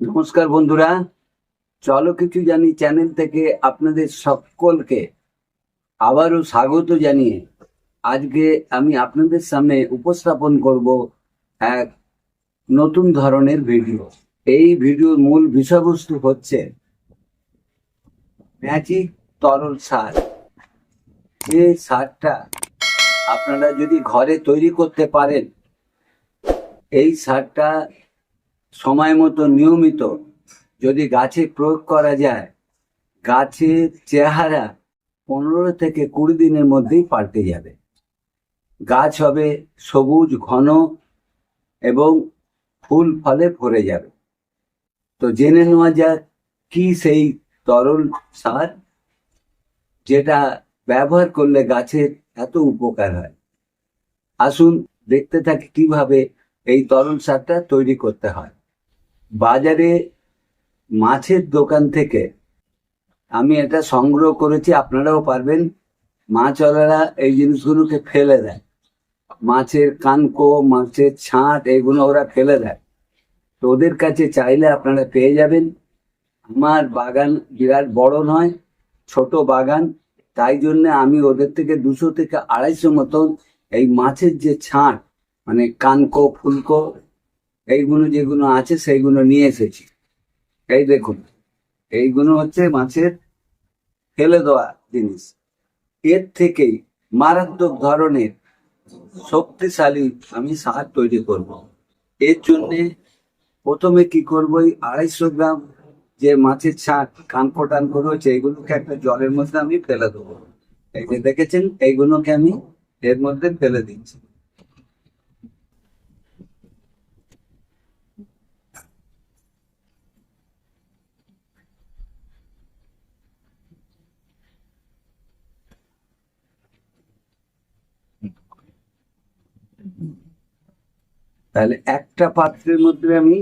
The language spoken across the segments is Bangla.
নমস্কার বন্ধুরা। চলো কিছু জানি চ্যানেল থেকে আপনাদের সকলকে। আবারও স্বাগত জানিয়ে আজকে আমি আপনাদের সামনে উপস্থাপন করব এক নতুন ধরনের ভিডিও। এই ভিডিওর মূল বিষয়বস্তু হচ্ছে ম্যাজিক তরল সার। যে সারটা আপনারা যদি ঘরে তৈরি করতে পারেন, এই সারটা সময় মতো নিয়মিত যদি গাছে প্রয়োগ করা যায়, গাছের চেহারা পনেরো থেকে কুড়ি দিনের মধ্যেই পাল্টে যাবে। গাছ হবে সবুজ, ঘন এবং ফুল ফলে ভরে যাবে। তো জেনে নেওয়া যাক কি সেই তরল সার যেটা ব্যবহার করলে গাছের এত উপকার হয়। আসুন দেখতে থাকি কীভাবে এই তরল সারটা তৈরি করতে হয়। বাজারে মাছের দোকান থেকে আমি এটা সংগ্রহ করেছি, আপনারাও পারবেন। মাছওয়ালারা এই জিনিসগুলোকে ফেলে দেয়। মাছের কানকো, মাছের ছাঁট, এগুলো ওরা ফেলে দেয়। তো ওদের কাছে চাইলে আপনারা পেয়ে যাবেন। আমার বাগান বিরাট বড় নয়, ছোট বাগান। তাই জন্য আমি ওদের থেকে দুশো থেকে আড়াইশো মতন এই মাছের যে ছাঁট মানে কানকো, ফুলকো এইগুলো যেগুলো আছে সেইগুলো নিয়ে এসেছি। এই দেখুন, এইগুলো হচ্ছে মাছের ফেলে দেওয়া জিনিস। এর থেকেই মারাত্মক ধরনের শক্তিশালী আমি সার তৈরি করব। এর জন্যে প্রথমে কি করব, এই আড়াইশো গ্রাম যে মাছের ছাঁট কানকো টানকো রয়েছে এইগুলোকে একটা জলের মধ্যে আমি ফেলে দেবো। এই যে দেখেছেন, এইগুলোকে আমি এর মধ্যে ফেলে দিচ্ছি। তাহলে একটা পাত্রের মধ্যে আমি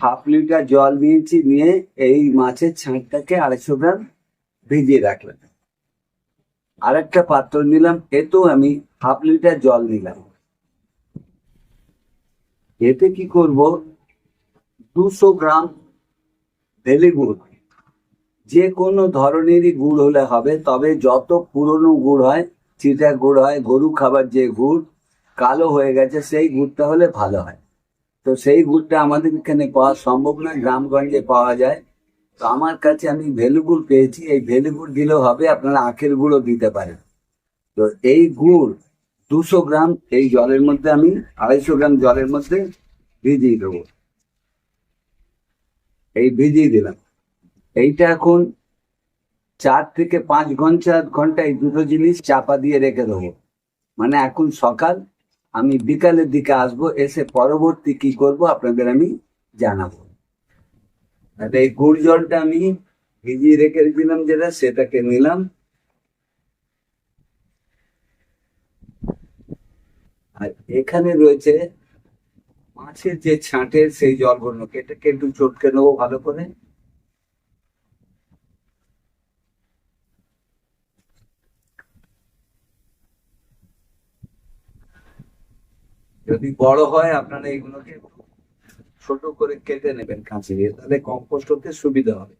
হাফ লিটার জল নিয়েছি, নিয়ে এই মাছের ছাঁটটাকে আড়াইশো গ্রাম ভিজিয়ে রাখলাম। আরেকটা পাত্র নিলাম, এতেও আমি হাফ লিটার জল নিলাম। এতে কি করব? দুশো গ্রাম ভেলি গুড়। যে কোনো ধরনেরই গুড় হলে হবে, তবে যত পুরনো গুড় হয় চিটা গুড় হয় গরু খাবার যে গুড় কালো হয়ে গেছে, সেই গুড়টা হলে ভালো হয়। তো সেই গুড়টা আমাদের এখানে পাওয়া সম্ভব নয়, গ্রামগঞ্জে পাওয়া যায়। তো আমার কাছে আমি ভেলু গুড় পেয়েছি, এই ভেলু গুড় দিলেও হবে, আপনারা আখের গুঁড়ও দিতে পারেন। তো এই গুড় দুশো গ্রাম, এই জলের মধ্যে আমি আড়াইশো গ্রাম জলের মধ্যে ভিজিয়ে দেবো। এই ভিজিয়ে দিলাম। এইটা এখন চার থেকে পাঁচ ঘণ্টা ঘণ্টা এই দুটো জিনিস চাপা দিয়ে রেখে দেবো। মানে এখন সকাল আমি বিকালের দিকে আসব, এসে পরবর্তী কি করব আপনাদের আমি জানাব। এই গুড় জলটা আমি ভিজিয়ে রেখে দিলাম যেটা, সেটাকে নিলাম। আর এখানে রয়েছে মাছের যে ছাঁটের সেই জলগুলোকে এটাকে একটু চটকে নেব ভালো করে। যদি বড় হয়, আপনারা এগুলোকে ছোট করে কেটে নেবেন কাঁচি দিয়ে তাহলে কম্পোস্ট হতে সুবিধা হবে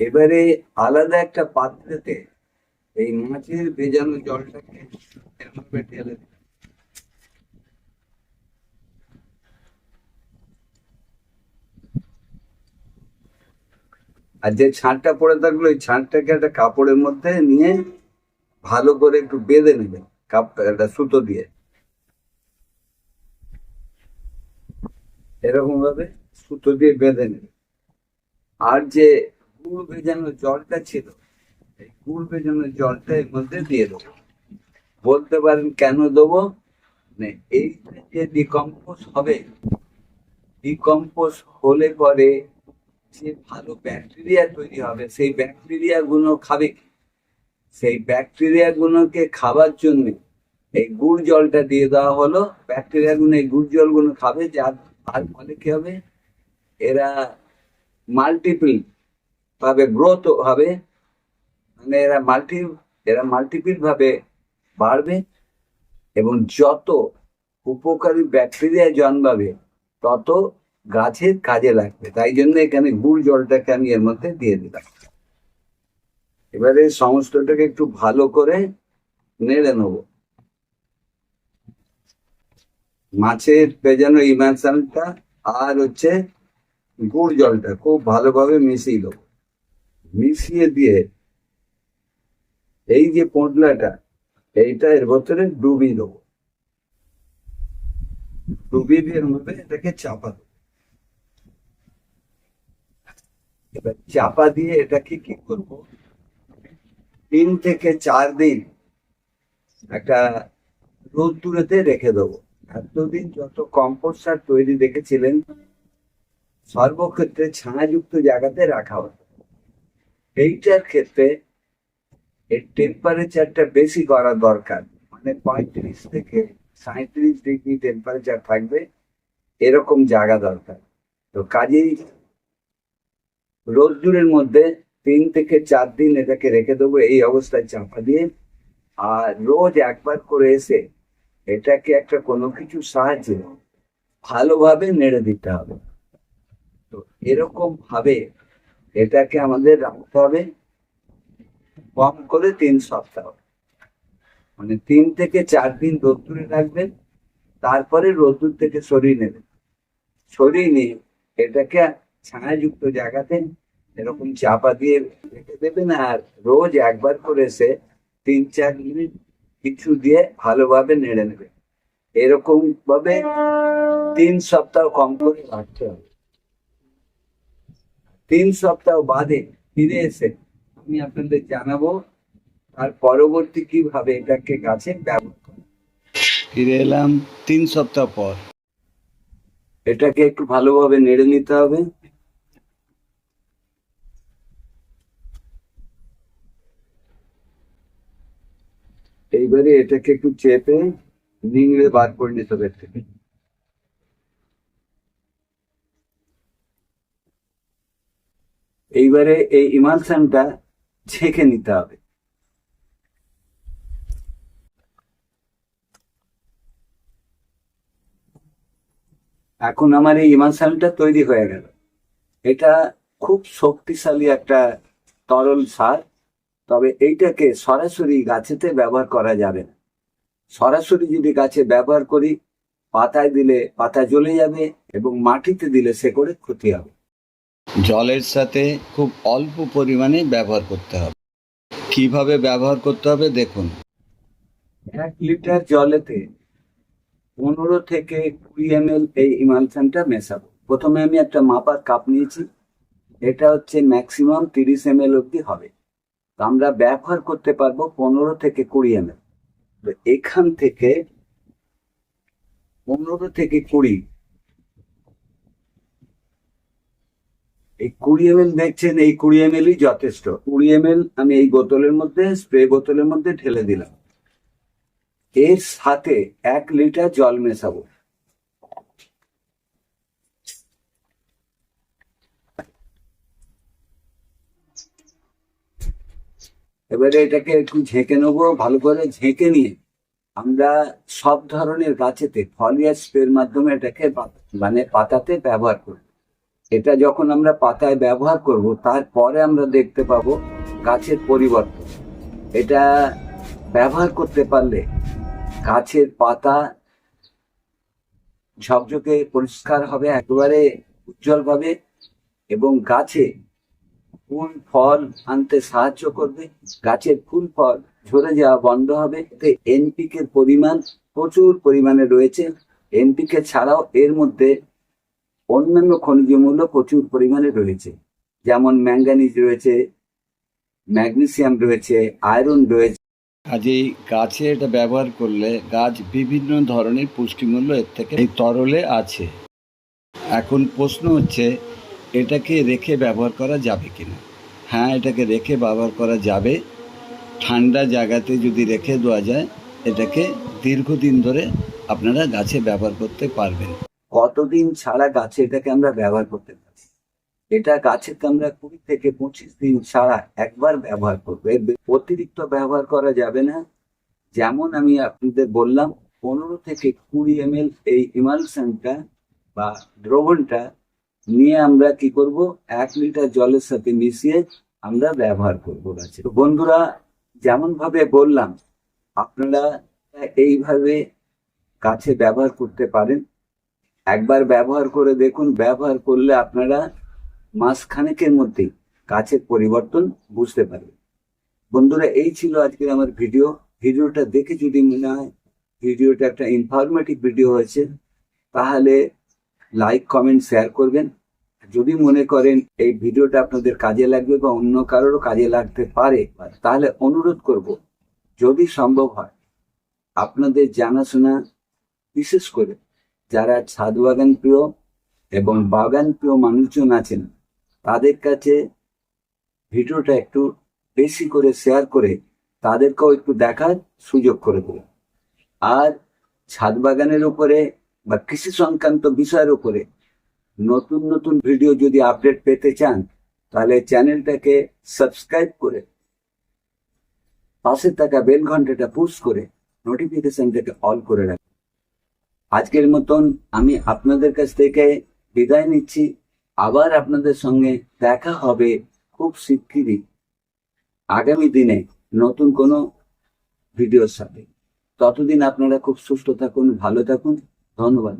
এবারে আলাদা একটা পাত্রেতে এই মাছের ভেজানো জলটাকে ঢেলে দিন। আর যে ছাঁটটা পড়ে থাকল ওই ছাঁটটাকে একটা কাপড়ের মধ্যে নিয়ে ভালো করে একটু বেঁধে কাপ, একটা সুতো দিয়ে। এরকম ভাবে সুতো দিয়ে বেঁধে নেবেন আর যে গুড় ভেজানো জলটা ছিল, এই গুড় ভেজানো জলটা এর মধ্যে দিয়ে দেবো। বলতে পারেন কেন দেবো? মানে এই যে ডিকম্পোজ হবে, ডিকম্পোজ হলে পরে যে ভালো ব্যাকটেরিয়া তৈরি হবে। সেই ব্যাকটেরিয়া গুলো খাবে? সেই ব্যাকটেরিয়া গুলোকে খাবার জন্য এই গুড় জলটা দিয়ে দেওয়া হলো। ব্যাকটেরিয়া গুলো এই গুড় জলগুলো খাবে, যার আর ফলে কি হবে? এরা মাল্টিপল ভাবে গ্রোথ হবে। মানে এরা মাল্টি এরা মাল্টিপিল ভাবে বাড়বে এবং যত উপকারী ব্যাকটেরিয়া জন্মাবে, তত গাছের কাজে লাগবে। তাই জন্য এখানে গুড় জলটাকে আমি এর মধ্যে দিয়ে দিলাম। এবারে সমস্তটাকে একটু ভালো করে নেড়ে নেব। মাছের পেজানো ইমানসানটা আর হচ্ছে গুড় জলটা খুব ভালোভাবে মিশিয়ে দেবো। মিশিয়ে দিয়ে এই যে পোটলাটা, এইটা এর ভেতরে ডুবিয়ে দেবো। ডুবিয়ে দিয়ে এর মধ্যে এটাকে চাপা দেবো। এবার চাপা দিয়ে এটাকে কি করব? তিন থেকে চার দিন একটা রোদ্দুরেতে রেখে দেবো। এতদিন যত কম্পোস্ট সার তৈরি দেখেছিলেন, সর্বক্ষেত্রে ছায়াযুক্ত জায়গাতে রাখা হতো। এইটার ক্ষেত্রে এর টেম্পারেচারটা বেশি করা দরকার। মানে পঁয়ত্রিশ থেকে সাঁত্রিশ ডিগ্রি টেম্পারেচার থাকবে, এরকম জায়গা দরকার। তো কাজেই রোদ্দুরের মধ্যে তিন থেকে চার দিন এটাকে রেখে দেবো, এই অবস্থায় চাপা দিয়ে। আর রোজ একবার করে এসে এটাকে একটা কোনো কিছু সাহায্যে ভালোভাবে নেড়ে দিতে হবে। তো এরকম ভাবে এটাকে আমাদের রাখতে হবে কম করে তিন সপ্তাহ। মানে তিন থেকে চার দিন রোদ্দুরে রাখবেন, তারপরে রোদ্দুর থেকে সরিয়ে নেবেন। সরিয়ে নিয়ে এটাকে ছায়াযুক্ত জায়গাতে এরকম চাপা দিয়ে রেখে দেবেন আর রোজ একবার করে এসে তিন চার মিনিট কিছু দিয়ে ভালোভাবে নেড়ে নেবে। এরকম ভাবে তিন সপ্তাহ কম করে রাখতে হবে। তিন সপ্তাহ বাদে ফিরে এসে আমি আপনাদের জানাব আর পরবর্তী কীভাবে এটাকে গাছে ব্যবহার করে ফিরে এলাম তিন সপ্তাহ পর। এটাকে একটু ভালোভাবে নেড়ে নিতে হবে। এইবারে এটাকে একটু চেপে নিংড়ে বার করে নিতে হবে থেকে। এইবারে এই ইমালসানটা ছেঁকে নিতে হবে। এখন আমার এই ইমালসানটা তৈরি হয়ে গেল। এটা খুব শক্তিশালী একটা তরল সার। তবে এইটাকে সরাসরি গাছেতে ব্যবহার করা যাবে না। সরাসরি যদি গাছে ব্যবহার করি পাতায় দিলে পাতা জ্বলে যাবে এবং মাটিতে দিলে সে করে ক্ষতি হবে। জলের সাথে খুব অল্প পরিমাণে ব্যবহার করতে হবে। কীভাবে ব্যবহার করতে হবে দেখুন। এক লিটার জলেতে পনেরো থেকে কুড়ি এম এই ইমালসানটা মেশাবো। প্রথমে আমি একটা মাপার কাপ নিয়েছি। এটা হচ্ছে ম্যাক্সিমাম তিরিশ এম এল অব্দি হবে। আমরা ব্যবহার করতে পারব পনেরো থেকে কুড়ি এম তো এখান থেকে পনেরো থেকে কুড়ি। এই কুড়ি এম এল দেখছেন, এই কুড়ি এম এলই যথেষ্ট। কুড়ি এম এল আমি এই বোতলের মধ্যে, স্প্রে বোতলের মধ্যে ঢেলে দিলাম। এর সাথে এক লিটার জল মেশাবো। এবারে এটাকে একটু ঝেঁকে নেব, ভালো করে ঝেঁকে নিয়ে আমরা সব ধরনের গাছেতে ফলিয়ার স্প্রের মাধ্যমে এটাকে মানে পাতাতে ব্যবহার করি। এটা যখন আমরা পাতায় ব্যবহার করব, তারপরে আমরা দেখতে পাবো গাছের পরিবর্তন। এটা ব্যবহার করতে পারলে গাছের পাতা ঝকঝকে পরিষ্কার হবে, একেবারে উজ্জ্বল ভাবে এবং গাছে ফুল, ফল আনতে সাহায্য করবে, গাছের ফুল, ফল ঝরে যাওয়া বন্ধ হবে। এতে এনপিকে পরিমাণ প্রচুর পরিমাণে রয়েছে। এনপিকে ছাড়াও এর মধ্যে অন্যান্য খনিজ মূল্য প্রচুর পরিমাণে রয়েছে। যেমন ম্যাঙ্গানিজ রয়েছে, ম্যাগনেসিয়াম রয়েছে, আয়রন রয়েছে। কাজেই গাছে এটা ব্যবহার করলে গাছ বিভিন্ন ধরনের পুষ্টিমূল্য এর থেকে এই তরলে আছে। এখন প্রশ্ন হচ্ছে এটাকে রেখে ব্যবহার করা যাবে কি না হ্যাঁ এটাকে রেখে ব্যবহার করা যাবে। ঠান্ডা জায়গাতে যদি রেখে দেওয়া যায়, এটাকে দীর্ঘদিন ধরে আপনারা গাছে ব্যবহার করতে পারবেন। কতদিন ছাড়া গাছে এটাকে আমরা ব্যবহার করতে পারি? এটা গাছের কামড়া কুড়ি থেকে পঁচিশ দিন ছাড়া একবার ব্যবহার করব। অতিরিক্ত ব্যবহার করা যাবে না। যেমন আমি আপনাদের বললাম, পনেরো থেকে কুড়ি এম এই ইমালশনটা বা দ্রবণটা নিয়ে আমরা কি করব? এক লিটার জলের সাথে মিশিয়ে আমরা ব্যবহার করব গাছে। বন্ধুরা যেমন ভাবে বললাম, আপনারা এইভাবে গাছে ব্যবহার করতে পারেন। একবার ব্যবহার করে দেখুন, ব্যবহার করলে আপনারা মাস খানেকের মধ্যেই গাছের পরিবর্তন বুঝতে পারবেন। বন্ধুরা, এই ছিল আজকের আমার ভিডিও। ভিডিওটা দেখে যদি মনে হয়, ভিডিওটা একটা ইনফরমেটিভ ভিডিও হয়েছে, তাহলে লাইক কমেন্ট শেয়ার করবেন। যদি মনে করেন এই ভিডিওটা আপনাদের কাজে লাগবে বা অন্য কারোরও কাজে লাগতে পারে, তাহলে অনুরোধ করব, যদি সম্ভব হয়, আপনাদের জানাশোনা বিশেষ করে যারা ছাদ বাগান প্রিয় এবং বাগান প্রিয় মানুষজন আছেন, তাদের কাছে ভিডিওটা একটু বেশি করে শেয়ার করে তাদেরকেও একটু দেখার সুযোগ করে দেবেন আর ছাদ বাগানের উপরে বা কৃষি সংক্রান্ত বিষয়ের উপরে নতুন নতুন ভিডিও যদি আপডেট পেতে চান, তাহলে চ্যানেলটাকে সাবস্ক্রাইব করে, পাশে থাকা বেল ঘন্টাটা পুশ করে নোটিফিকেশনটাকে অল করে রাখুন। আজকের মতন আমি আপনাদের কাছ থেকে বিদায় নিচ্ছি। আবার আপনাদের সঙ্গে দেখা হবে খুব শিগগিরই আগামী দিনে নতুন কোনো ভিডিওর সাথে। ততদিন আপনারা খুব সুস্থ থাকুন, ভালো থাকুন। ধন্যবাদ।